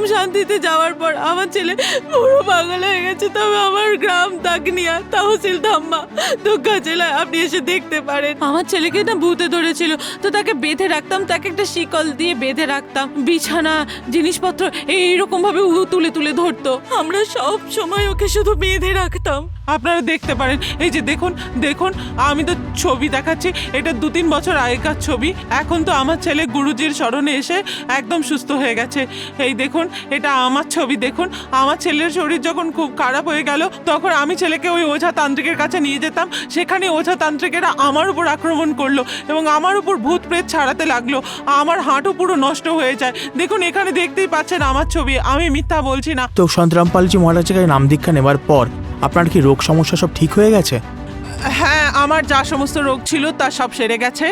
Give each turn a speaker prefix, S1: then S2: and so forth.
S1: ওম শান্তিতে যাওয়ার পর আমার ছেলে পুরো পাগল হয়ে গেছে, তবে আমার গ্রাম দাগনিয়া তহসিল ধাম্মা দুর্গা জেলায় আপনি এসে দেখতে পারেন। আমার ছেলেকে না ভূতে ধরেছিল, তো তাকে বেঁধে রাখতাম, তাকে একটা শিকল দিয়ে বেঁধে রাখতাম। বিছানা, জিনিসপত্র এইরকম ভাবে উ তুলে তুলে ধরতো। আমরা সব সময় ওকে শুধু বেঁধে রাখতাম।
S2: আপনারা দেখতে পারেন, এই যে দেখুন দেখুন, আমি তো ছবি দেখাচ্ছি, এটা দু তিন বছর আগেকার ছবি। এখন তো আমার ছেলে গুরুজির স্মরণে এসে একদম সুস্থ হয়ে গেছে। এই দেখুন এটা আমার ছবি দেখুন। আমার ছেলের শরীর যখন খুব খারাপ হয়ে গেল তখন আমি ছেলেকে ওই ওঝা তান্ত্রিকের কাছে নিয়ে যেতাম। সেখানে ওঝা তান্ত্রিকেরা আমার উপর আক্রমণ করল এবং আমার উপর ভূত প্রেত ছাড়াতে লাগল। আমার হাঁটু পুরো নষ্ট হয়ে যায়। দেখুন এখানে দেখতেই পাচ্ছেন আমার ছবি। আমি মিথ্যা বলছি না।
S3: তো সন্তরামপালজি মহারাজের কাছে নাম দীক্ষা নেবার পর আপনার কি রোগ সমস্যা সব ঠিক হয়ে গেছে?
S2: হ্যাঁ আমার যা সমস্ত রোগ ছিল তা সব সেরে গেছে।